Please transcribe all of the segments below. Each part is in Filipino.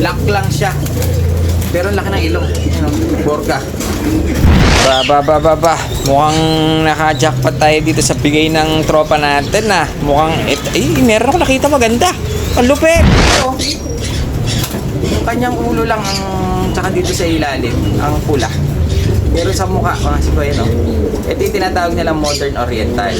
Black lang siya. Pero laki ng ilong. Ano, Borga. Ba, ba, ba, ba, ba. Mukhang naka-jackpot tayo dito sa bigay ng tropa natin na. Mukhang, et, eh, meron ako nakita maganda. Ang lupit. Ito. Yung kanyang ulo lang ang, tsaka dito sa ilalim, ang pula. Pero sa mukha, mga sibo yun, no? Ito yung tinatawag nilang modern oriental.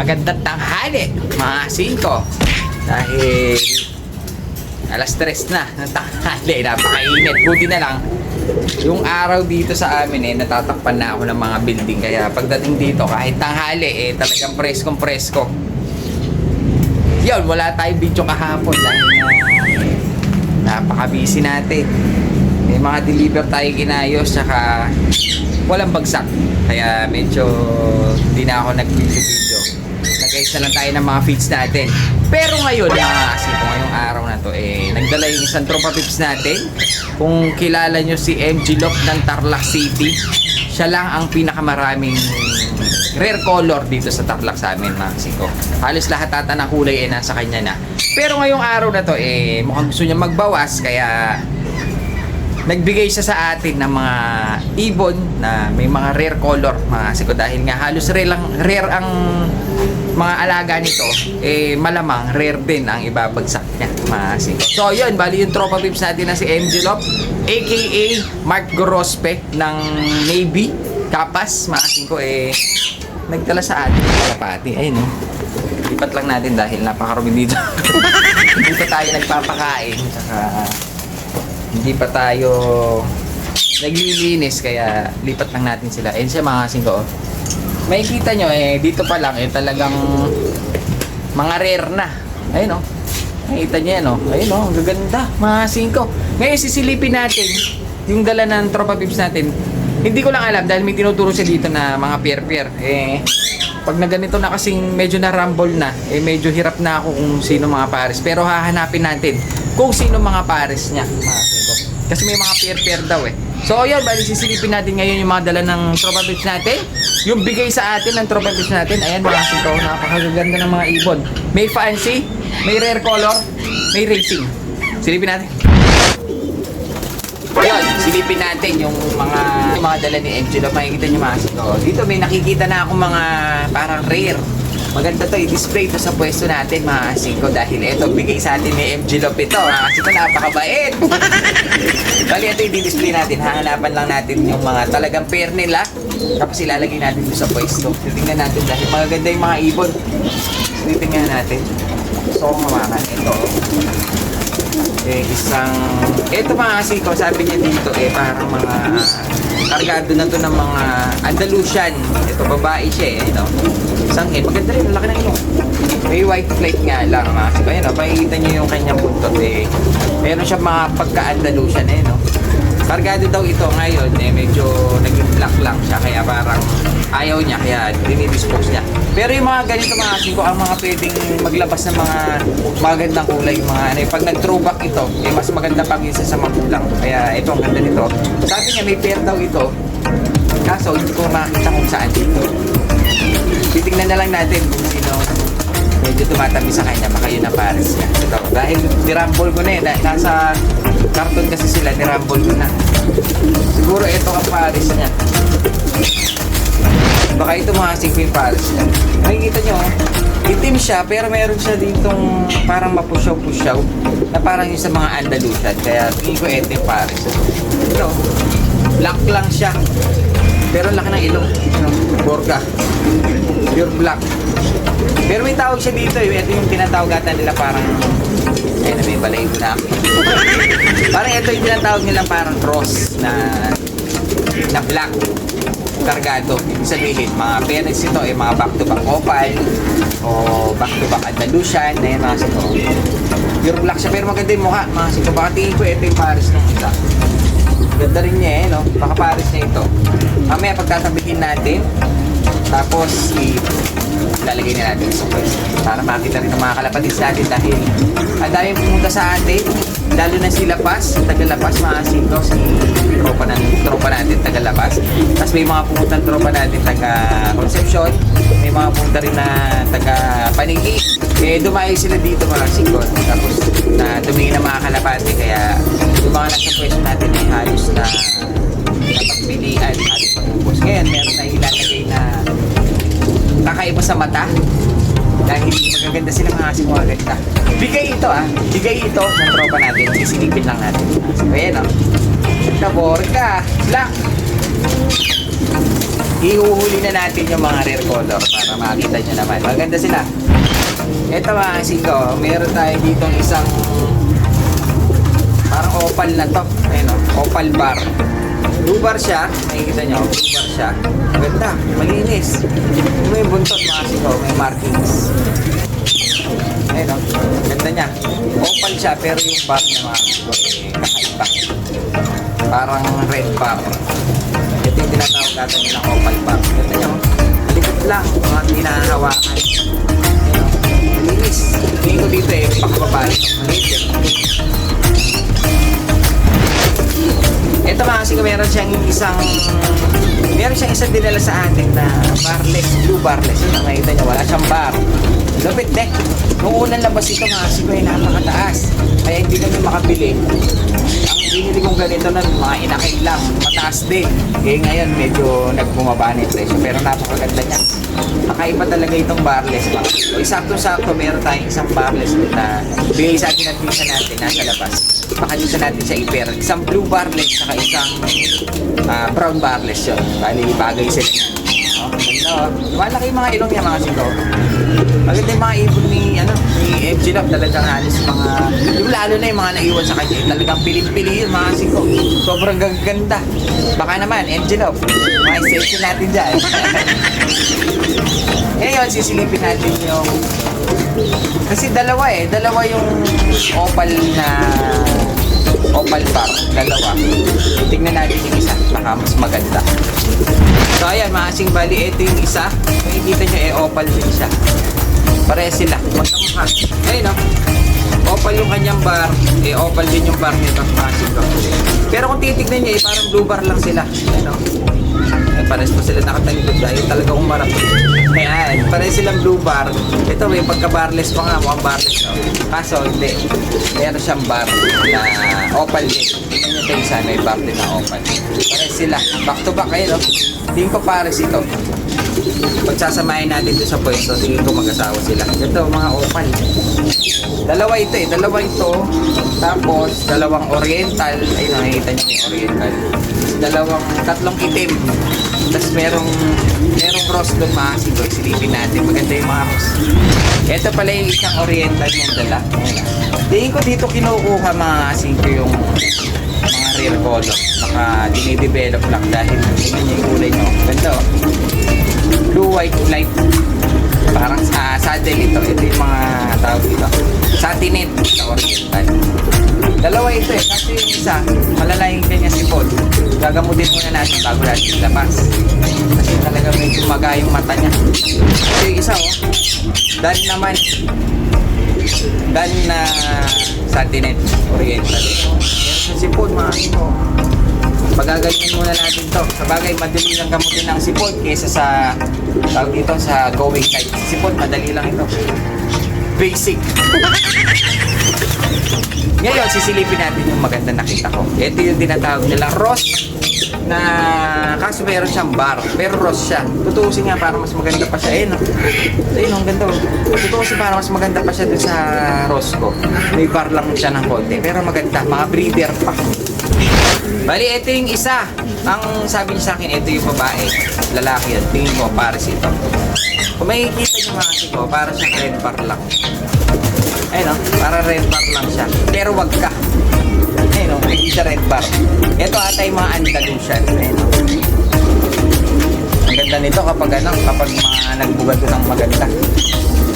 Magandang tanghali, mga singko. Dahil alas tres na ng tanghali, napakainit. Buti na lang, yung araw dito sa amin eh, natatakpan na ako ng mga building. Kaya pagdating dito, kahit tanghali eh, talagang preskong presko. Yun, wala tayong video kahapon dahil uh, napaka-busy natin. May mga deliver tayo ginayos, tsaka walang bagsak. Kaya medyo hindi na ako nag-video. Nag-ayos na lang tayo ng mga feeds natin. Pero ngayon, mga asiko, ngayong araw na to, eh, nagdala yung isang tropa pips natin. Kung kilala nyo si MG Lop ng Tarlac City, siya lang ang pinakamaraming rare color dito sa Tarlac sa amin, mga asiko. Halos lahat ata ng kulay eh, nasa kanya na. Pero ngayong araw na to, eh, mukhang gusto niya magbawas, kaya nagbigay siya sa atin ng mga ibon na may mga rare color mga siko dahil nga halos rare, lang, rare ang mga alaga nito eh malamang rare din ang ibabagsak niya mga siko so yun bali yung tropa pips natin na si MJ Lop aka Mark Gorospe ng Navy Kapas mga siko eh nagdala sa atin kalapati ayun oh lipat lang natin dahil napakarumi dito dito tayo nagpapakain saka hindi pa tayo naglilinis kaya lipat lang natin sila. Ayun siya mga singko. oh. May kita nyo eh, dito pa lang eh talagang mga rare na. Ayun oh. Nakita nyo yan oh. Ayun oh, gaganda. Mga singko. Ngayon sisilipin natin yung dala ng tropa pips natin. Hindi ko lang alam dahil may tinuturo siya dito na mga pier-pier. Eh, pag na ganito na kasing medyo na rumble na, eh medyo hirap na ako kung sino mga pares. Pero hahanapin natin kung sino mga pares niya, mga singko. Kasi may mga pair-pair daw eh. So ayun, bali sisilipin natin ngayon yung mga dala ng tropa pips natin. Yung bigay sa atin ng tropa pips natin. Ayan mga singko, napakaganda ng mga ibon. May fancy, may rare color, may racing. Silipin natin. Ayun, silipin natin yung mga yung mga dala ni Love. Makikita nyo mga singko. Dito may nakikita na akong mga parang rare. Maganda to, i-display to sa pwesto natin mga singko dahil ito, bigay sa atin ni MJ Love ito. Mga singko, napakabait. Bali, ito i-display natin. Hahanapan lang natin yung mga talagang pair nila. Tapos ilalagay natin sa pwesto. Titingnan natin dahil magaganda yung mga ibon. So, titingnan natin. So, kung hawakan ito. Eh, isang... Ito mga siko, sabi niya dito eh, parang mga... Kargado na to ng mga Andalusian. Ito, babae siya eh. Ito. Isang eh, maganda rin, laki ng ino. May white plate nga lang mga siko. Ayan o, pakikita niyo yung kanyang buntot eh. Meron siya mga pagka-Andalusian eh, no? Kargado daw ito ngayon eh, medyo naging black lang siya kaya parang ayaw niya kaya dinidispose niya. Pero yung mga ganito mga siko, ang mga pwedeng maglabas ng mga magandang kulay, mga ano, eh, pag nag-throwback ito, eh, mas maganda pang isa sa magulang. Kaya ito ang ganda nito. Sabi niya may pair daw ito, kaso hindi ko makita kung saan dito. Titingnan na lang natin kung sino medyo tumatabi sa kanya, baka yun na pares niya. Ito, dahil nirambol ko na eh, na- nasa karton kasi sila, nirambol ko na. Siguro ito ang pares niya. Baka ito mga singpin pares niya. Makikita nyo, oh, itim siya, pero meron siya ditong parang mapusyaw-pusyaw na parang yung sa mga Andalusian. Kaya tingin ko ito yung pares. Ito, black lang siya. Pero ang laki ng ilong. Borga. Pure black. Pero may tawag siya dito eh. Ito yung tinatawag ata nila parang... Ayun na may balay na parang ito yung tinatawag nila parang cross na na black kargado. Ibig sabihin, mga parents ito ay mga back-to-back opal o back-to-back Andalusian na yun mga sito. Pure black siya pero maganda yung mukha mga sito. Baka tingin ko ito yung Paris nung isa. Ganda rin niya eh, no? Baka Paris na ito. Mamaya pagtatabihin natin, tapos i lalagay na natin sa pwesto para makita rin ng mga kalapatis natin dahil ang daming pumunta sa atin lalo na si Lapas, Tagalapas, mga singko, si tropa, na, tropa natin, Tagalapas. Tapos may mga pumunta tropa natin, taga Concepcion. May mga pumunta rin na taga paniki. Eh, dumayo sila dito mga singkot. Tapos, na tumingin ng mga kalapate. Kaya, yung mga nasa pwesto natin ay halos na napagpilian, halos pag-ubos. Ngayon, meron na ilalagay na kakaiba sa mata. Dahil magaganda sila mga asin mga ganda. Bigay ito ah. Bigay ito ng tropa natin. Sisilipin lang natin. So, ayan o. Nabor ka. Black. Ihuhuli na natin yung mga rare color para makita nyo naman. Maganda sila. Ito mga asin ko, meron tayo dito isang parang opal na to. Ayun o, opal bar. Blue bar siya, makikita nyo, blue bar siya. Maganda, malinis. May buntot mga asin ko, may markings. Ayun o, ganda niya. Opal siya, pero yung bar niya mga asin ko, eh, kakaiba. Parang red bar. Ito yung tinatawag natin ng opal bar. Ganda niya, oh. likot lang, mga hinahawakan. Oh. malinis. Tingin ko dito eh, eh. Ito mga kasi meron siyang isang meron siyang isang dinala sa atin na barless, blue barless. Ito nakita niyo, wala siyang bar. Lupit de. Nung unang labas ito mga kasi ay napakataas. Kaya hindi kami makabili. Ang binili kong ganito na mga inakay lang, mataas din. Eh ngayon medyo nagbumaba na yung presyo pero napakaganda niya. Kakaiba talaga itong barless mga kasi. Isakto-sakto meron tayong isang barless na bigay sa atin at minsan natin nasa labas. Baka dito natin siya i-pair. Isang blue barless saka isang ah, brown barless yun. Bali, bagay sila yan. Oh, ganda oh. Malaki yung mga ilong niya mga sito. Maganda yung mga ibon ni, ano, ni MG Love. Talagang halos mga, yung lalo na yung mga naiwan sa kanya. Talagang pilit-pili yun mga siko. Sobrang gaganda. Baka naman, MG Love. Mga session natin dyan. Ngayon, sisilipin natin yung kasi dalawa eh, dalawa yung opal na opal bar, dalawa. Tingnan natin yung isa, baka mas maganda. So ayan, maasing bali, ito yung isa. Makikita nyo eh, opal din siya. Pare sila, magkamukha. Ayun no? Opal yung kanyang bar, eh opal din yung bar nito, maasing ko. Pero kung titignan nyo eh, parang blue bar lang sila. Ayun no? Ay, pares pa sila nakatalikod dahil talaga umarap. Ayan, pares silang blue bar. Ito may pagka-barless pa nga, mukhang barless. No? Kaso hindi. Meron siyang bar na opal din. Tingnan nyo ito isa, may bar din na opal. Pares sila. Back to back kayo, no? Tingin ko pares ito. Pagsasamahin natin doon sa pwesto, tingin ko mag-asawa sila. Ito, mga opal. Dalawa ito eh, dalawa ito. Tapos, dalawang oriental. Ayun, nakikita niyo yung oriental. Dalawang, tatlong itim. Tapos merong, merong cross doon mga sigoy. Silipin natin. Maganda yung mga cross. Ito pala yung isang oriental yung dala. Tingin ko dito kinukuha mga singko yung mga real color. Baka dinidevelop lang dahil tingnan niyo yung kulay niyo. Ganda oh. White, light parang sa saddle ito. Ito yung mga tawag dito. Satinate sa oriental. Dalawa ito eh. Kasi yung isa, malala yung kanya sipon. Gagamutin muna natin bago natin ilabas. Kasi talaga medyo maga yung mata niya. Ito yung isa oh. Dan naman. Dan na satinate oriental. Meron sa sipon mga ito. Pagaganyan muna natin to. Sa bagay, madali lang gamutin ng sipon kaysa sa tawag dito sa going type. Sipon, madali lang ito. Basic. Ngayon, sisilipin natin yung maganda nakita ko. Ito yung tinatawag nila Ross na kaso meron siyang bar. Pero Ross siya. Tutuusin nga para mas maganda pa siya. Ayun, oh. ayun, ang ganda. oh. Tutuusin para mas maganda pa siya dun sa Ross ko. May bar lang siya ng konti. Pero maganda. Mga breeder pa. Bali, ito yung isa. Ang sabi niya sa akin, ito yung babae. Lalaki yan. Tingin ko, pares ito. Kung makikita niyo mga kasi ko, para siyang red bar lang. Ayun o, para red bar lang siya. Pero wag ka. Ayun o, hindi siya red bar. Ito ata yung mga Andalusian. Ayun o. Ang ganda nito kapag ano, kapag mga nagbugat ko ng maganda.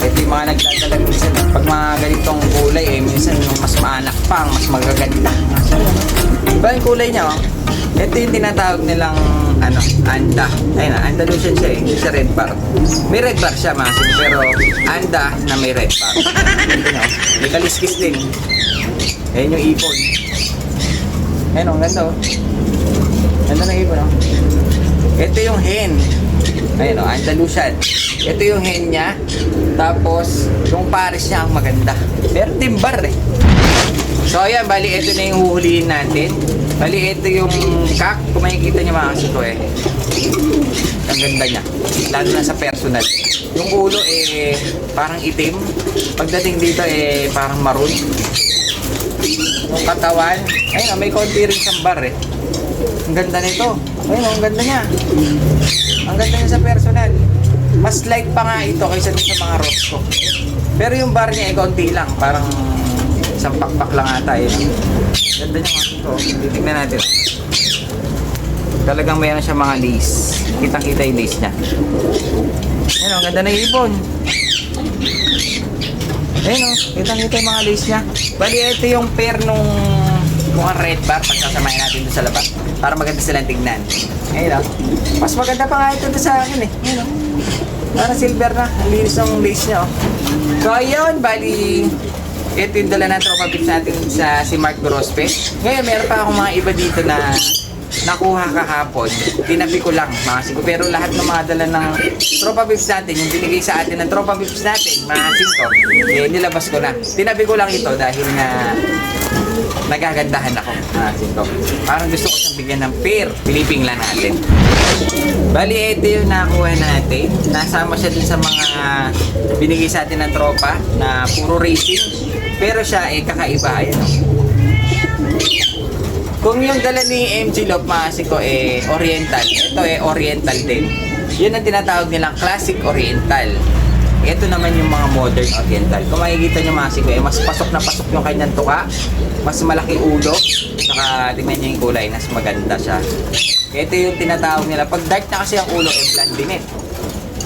Ito yung mga nagdadala minsan. Pag mga ganitong kulay, eh, minsan yung mas maanak pa, mas magaganda. Diba yung kulay niya, oh? Ito yung tinatawag nilang, ano, anda. Ayun na, Andalusian siya eh, hindi siya red bar. May red bar siya, masin, pero anda na may red bar. Ito no? May kaliskis din. Ayun yung ipon. Ayun, oh, ganda, oh. Ganda ng ipon, oh. Ito yung hen. Ayun, oh, Andalusian. Ito yung hen niya. Tapos, yung pares niya ang maganda. Pero timbar eh. So ayan, bali ito na yung huhulihin natin. Bali ito yung kak. Kung makikita niyo mga kasi ko eh. Ang ganda niya. Lalo na sa personal. Yung ulo eh parang itim. Pagdating dito eh parang maroon. Yung katawan, ayun oh, may konti rin siyang bar eh. Ang ganda nito. Ayun ang ganda niya. Ang ganda niya sa personal. Mas light pa nga ito kaysa sa mga Rosco. Pero yung bar niya eh konti lang. Parang isang pakpak lang ata eh. Ganda niya mga ito. Titignan natin. Talagang mayroon siya mga lace. Kitang-kita yung lace niya. Oh, ang ganda na ibon. Ayun o, kitang-kita yung mga lace niya. Bali, ito yung pair nung mukhang red bar pagsasamahin natin doon sa labas. Para maganda silang tignan. Ayun o. Mas maganda pa nga ito doon sa akin eh. Ayun o. Para silver na. Ang linis ng lace niya o. So ayun, bali, ito yung dala ng tropa bits natin sa si Mark Grospe. Ngayon, meron pa akong mga iba dito na nakuha kahapon. Tinabi ko lang, mga sigo. Pero lahat ng mga dala ng tropa bits natin, yung binigay sa atin ng tropa bits natin, mga singko, eh, nilabas ko na. Tinabi ko lang ito dahil na nagagandahan ako, mga singko. Parang gusto ko siyang bigyan ng pair. Piliping lang natin. Bali, ito yung nakuha natin. Nasama siya dun sa mga binigay sa atin ng tropa na puro racing. Pero siya eh kakaiba. Ayan o. Kung yung dala ni MG Lop Maasi ko eh Oriental, ito eh Oriental din. Yun ang tinatawag nilang Classic Oriental. Ito naman yung mga modern Oriental. Kung makikita nyo Maasi ko eh, mas pasok na pasok yung kanyang tuka. Mas malaki ulo. Saka tingnan nyo yung kulay, mas maganda siya. Ito yung tinatawag nila. Pag dark na kasi ang ulo, eh blondinet.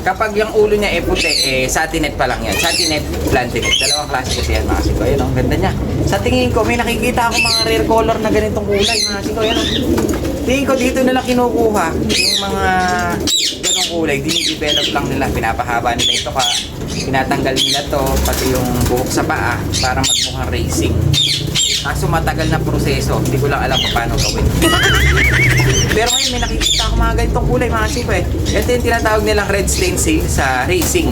Kapag yung ulo niya eh puti, eh satinet pa lang yan. Satinet, blondinet. Dalawang klase kasi yan mga siko. Ayun, oh, ang ganda niya. Sa tingin ko, may nakikita ako mga rare color na ganitong kulay mga siko. Ayun, oh. Tingin ko dito nila kinukuha yung mga ganong kulay. Dinidevelop lang nila. Pinapahaba nila ito ka. Tinatanggal nila to, pati yung buhok sa paa para magmukhang racing. Kaso matagal na proseso. Hindi ko lang alam kung paano gawin. Pero ngayon may nakikita ako mga ganitong kulay mga sipo eh. Ito yung tinatawag nilang red stain seal sa racing.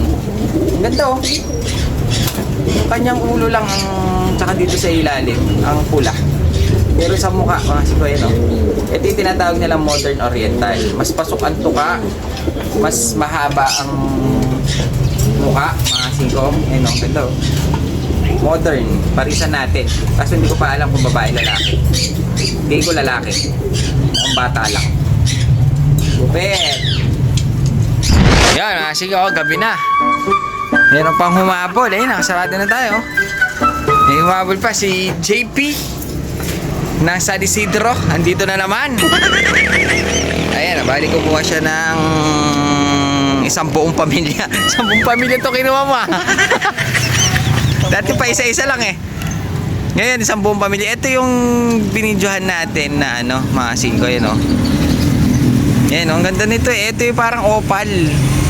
Ang ganda oh. Yung kanyang ulo lang ang tsaka dito sa ilalim, ang pula. Pero sa mukha, mga sipo yun oh. Ito yung tinatawag nilang modern oriental. Mas pasok ang tuka, mas mahaba ang mukha, mga. Ayun oh, ang ganda oh. Modern, parisan natin. Kaso hindi ko pa alam kung babae lalaki. Hindi ko lalaki. Ang bata lang. Lupet! Yan, mga sige oh, gabi na. Meron pang humabol eh, nakasarado na tayo. May humabol pa si JP. Nasa Isidro, andito na naman. Ayan, balik ko buha siya ng isang buong pamilya. Isang buong pamilya to kinuha mo ah. Dati pa isa-isa lang eh. Ngayon, isang buong pamilya. Ito yung binidyohan natin na ano, mga singko yun oh. Yan, oh, ang ganda nito eh. Ito yung parang opal.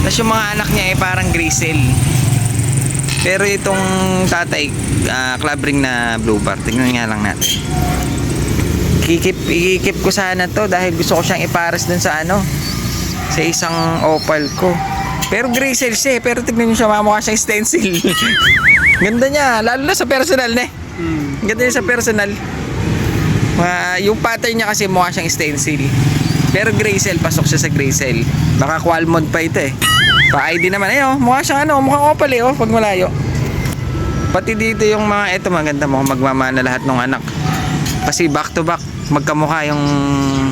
Tapos yung mga anak niya eh parang grisel. Pero itong tatay, ah, club ring na blue bar. Tingnan nga lang natin. Kikip, ikikip ko sana to dahil gusto ko siyang ipares dun sa ano, sa isang opal ko. Pero grisel siya eh. Pero tignan niyo siya, mamukha siyang stencil. Ganda niya, lalo na sa personal ne. Ganda niya sa personal. Ah, yung pattern niya kasi mukha siyang stencil. Pero Graysel, pasok siya sa Graysel. Baka Qualmond pa ito eh. Pa ID naman, eh oh, mukha siyang ano, mukhang opal eh oh, pag malayo. Pati dito yung mga, ito maganda mo, magmamana lahat ng anak. Kasi back to back, magkamukha yung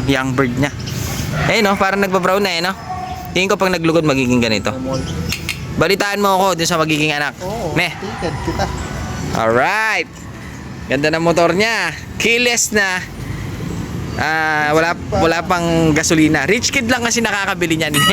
young bird niya. Eh no, parang nagbabrown na eh no. Tingin ko pag naglugod magiging ganito. Balitaan mo ako dun sa magiging anak. Oo, Ne. kita. Alright. Ganda ng motor niya. Keyless na. Ah, wala wala pang gasolina. Rich kid lang kasi nakakabili niyan.